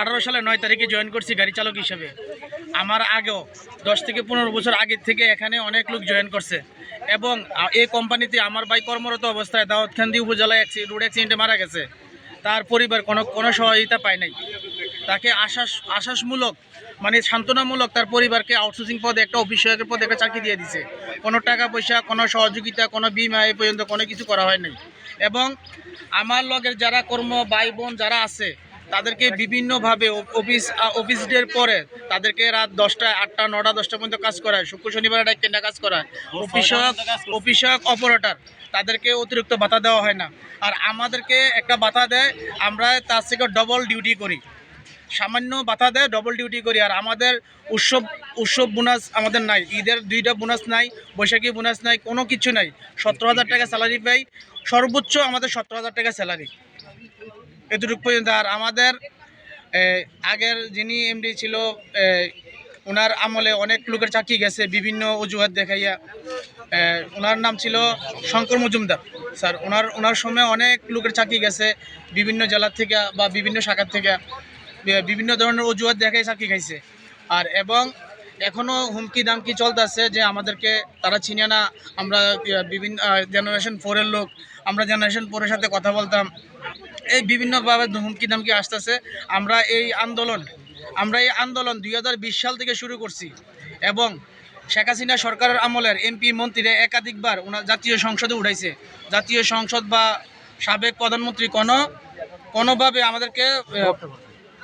আঠারো সালে নয় তারিখে জয়েন করছি গাড়ি চালক হিসেবে। আমার আগেও দশ থেকে পনেরো বছর আগে থেকে এখানে অনেক লোক জয়েন করছে। এবং এই কোম্পানিতে আমার ভাই কর্মরত অবস্থায় দাওয়াতখান্দি উপজেলায় রোড অ্যাক্সিডেন্টে মারা গেছে। তার পরিবার কোনো কোনো সহযোগিতা পায় নাই। তাকে আশ্বাস আশ্বাসমূলক মানে সান্ত্বনামূলক তার পরিবারকে আউটসোর্সিং পদে একটা অফিস সহায়কের পদে একটা চাকরি দিয়ে দিছে। কোনো টাকা পয়সা কোনো সহযোগিতা কোনো বিমা এই পর্যন্ত কোনো কিছু করা হয় নাই। এবং আমার লগের যারা কর্ম ভাই বোন যারা আছে তাদেরকে বিভিন্নভাবে অফিস অফিস ডের পরে তাদেরকে রাত দশটা আটটা নটা দশটা পর্যন্ত কাজ করায়। শুক্র শনিবার একটা কেনা কাজ করায়। অফিসক অফিসক অপারেটার তাদেরকে অতিরিক্ত ভাতা দেওয়া হয় না। আর আমাদেরকে একটা ভাতা দেয় আমরা তার থেকে ডবল ডিউটি করি। সামান্য ভাতা দেয় ডবল ডিউটি করি। আর আমাদের উৎসব উৎসব বোনাস আমাদের নাই। ঈদের দুইটা বোনাস নাই, বৈশাখী বোনাস নাই, কোনো কিছু নাই। সতেরো হাজার টাকা স্যালারি পাই। সর্বোচ্চ আমাদের সতেরো হাজার টাকা স্যালারি এতটুকু পর্যন্ত। আর আমাদের আগের যিনি এমডি ছিল ওনার আমলে অনেক লোকের চাকরি গেছে, বিভিন্ন অজুহাত দেখাইয়া। ওনার নাম ছিল শঙ্কর মজুমদার। স্যার, ওনার ওনার সময় অনেক লোকের চাকরি গেছে, বিভিন্ন জেলার থেকে বা বিভিন্ন শাখার থেকে। বিভিন্ন ধরনের অজুহাত দেখাই চাকরি খাইছে। আর এবং এখনও হুমকি দামকি চলতেছে যে আমাদেরকে তারা চিনে না, আমরা বিভিন্ন জেনারেশন ফোরের লোক, আমরা জেনারেশন ফোরের সাথে কথা বলতাম। এই বিভিন্নভাবে হুমকি দামকি আসতেছে। আমরা এই আন্দোলন, আমরা এই আন্দোলন দুই হাজার বিশ সাল থেকে শুরু করছি এবং শেখ হাসিনা সরকারের আমলের এমপি মন্ত্রীরা একাধিকবার ওনার জাতীয় সংসদে উঠাইছে। জাতীয় সংসদ বা সাবেক প্রধানমন্ত্রী কোনো, কোনোভাবে আমাদেরকে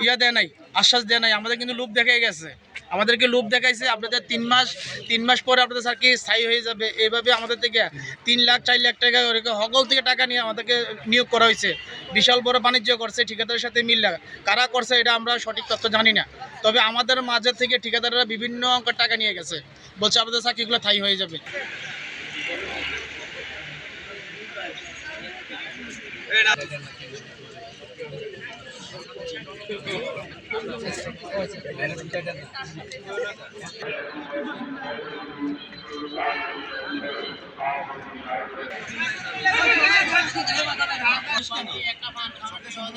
ইয়া দেয় নাই, আশ্বাস দেয় নাই, আমাদের কিন্তু লুপ দেখাই গেছে। আমাদেরকে লুপ দেখাইছে, আপনাদের তিন মাস তিন মাস পরে আপনাদের স্যার কি স্থায়ী হয়ে যাবে, এইভাবে আমাদের থেকে তিন লাখ, চার লাখ টাকা সকল থেকে টাকা নিয়ে আমাদেরকে নিয়োগ করা হয়েছে। বিশাল বড় বাণিজ্য করছে, ঠিকাদারের সাথে মিল লাগা কারা করছে এটা আমরা সঠিক তথ্য জানি না। তবে আমাদের মাঝে থেকে ঠিকাদাররা বিভিন্ন অঙ্কের টাকা নিয়ে গেছে। বলছে আপনাদের স্যার কিগুলো স্থায়ী হয়ে যাবে। একটা পান খাওয়াতে সহজ